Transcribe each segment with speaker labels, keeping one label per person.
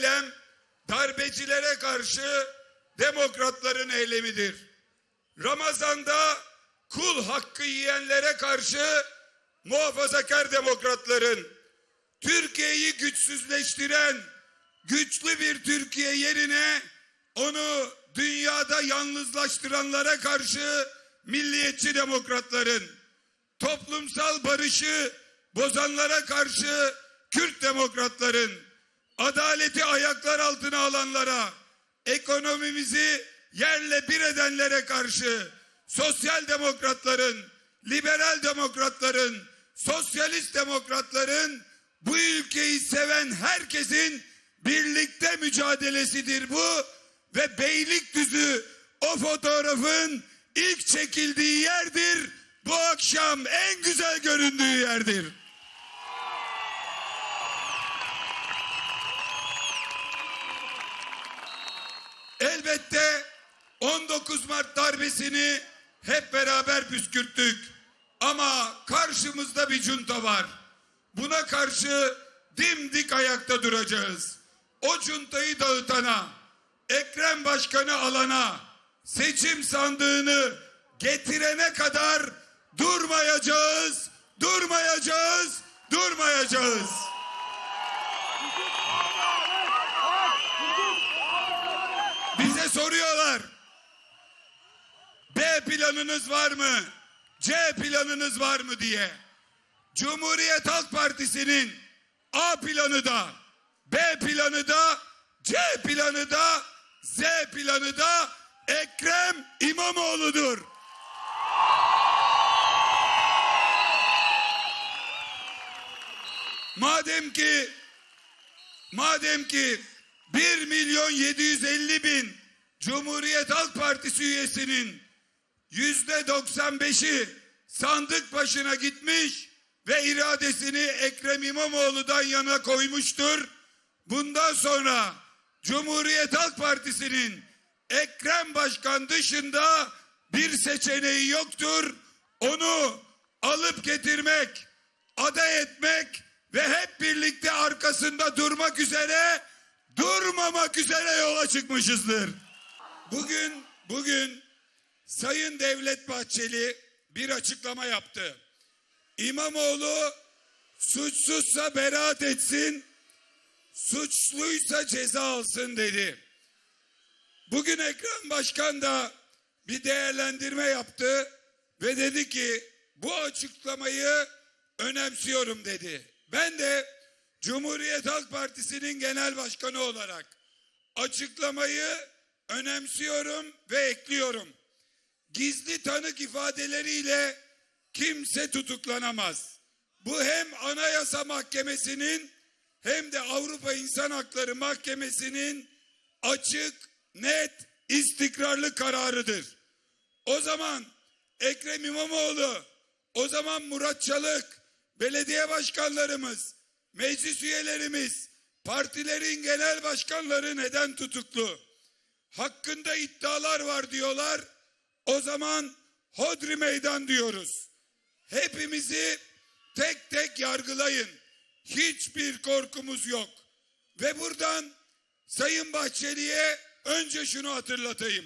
Speaker 1: eylem darbecilere karşı demokratların eylemidir. Ramazanda kul hakkı yiyenlere karşı muhafazakar demokratların Türkiye'yi güçsüzleştiren güçlü bir Türkiye yerine onu dünyada yalnızlaştıranlara karşı milliyetçi demokratların toplumsal barışı bozanlara karşı Kürt demokratların adaleti ayaklar altına alanlara ekonomimizi yerle bir edenlere karşı sosyal demokratların liberal demokratların sosyalist demokratların bu ülkeyi seven herkesin birlikte mücadelesidir bu ve Beylikdüzü o fotoğrafın ilk çekildiği yerdir. Bu akşam en güzel göründüğü yerdir. Elbette 19 Mart darbesini hep beraber püskürttük. Ama karşımızda bir junta var. Buna karşı dimdik ayakta duracağız. O cuntayı dağıtana, Ekrem Başkan'ı alana, seçim sandığını getirene kadar durmayacağız, durmayacağız, durmayacağız. Soruyorlar. B planınız var mı? C planınız var mı diye. Cumhuriyet Halk Partisi'nin A planı da, B planı da, C planı da, Z planı da Ekrem İmamoğlu'dur. Madem ki madem ki 1 milyon 750 bin Cumhuriyet Halk Partisi üyesinin yüzde 95'i sandık başına gitmiş ve iradesini Ekrem İmamoğlu'dan yana koymuştur. Bundan sonra Cumhuriyet Halk Partisi'nin Ekrem Başkan dışında bir seçeneği yoktur. Onu alıp getirmek, aday etmek ve hep birlikte arkasında durmak üzere, durmamak üzere yola çıkmışızdır. Bugün, bugün Sayın Devlet Bahçeli bir açıklama yaptı. İmamoğlu suçsuzsa beraat etsin, suçluysa ceza alsın dedi. Bugün Ekrem Başkan da bir değerlendirme yaptı ve dedi ki bu açıklamayı önemsiyorum dedi. Ben de Cumhuriyet Halk Partisi'nin genel başkanı olarak açıklamayı önemsiyorum ve ekliyorum. Gizli tanık ifadeleriyle kimse tutuklanamaz. Bu hem Anayasa Mahkemesi'nin hem de Avrupa İnsan Hakları Mahkemesi'nin açık, net, istikrarlı kararıdır. O zaman Ekrem İmamoğlu, o zaman Murat Çalık, belediye başkanlarımız, meclis üyelerimiz, partilerin genel başkanları neden tutuklu? Hakkında iddialar var diyorlar. O zaman hodri meydan diyoruz. Hepimizi tek tek yargılayın. Hiçbir korkumuz yok. Ve buradan Sayın Bahçeli'ye önce şunu hatırlatayım.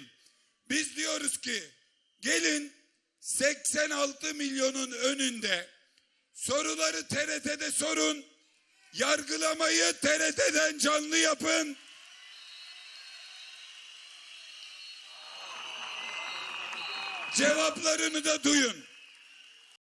Speaker 1: Biz diyoruz ki gelin 86 milyonun önünde soruları TRT'de sorun. Yargılamayı TRT'den canlı yapın. Cevaplarını da duyun.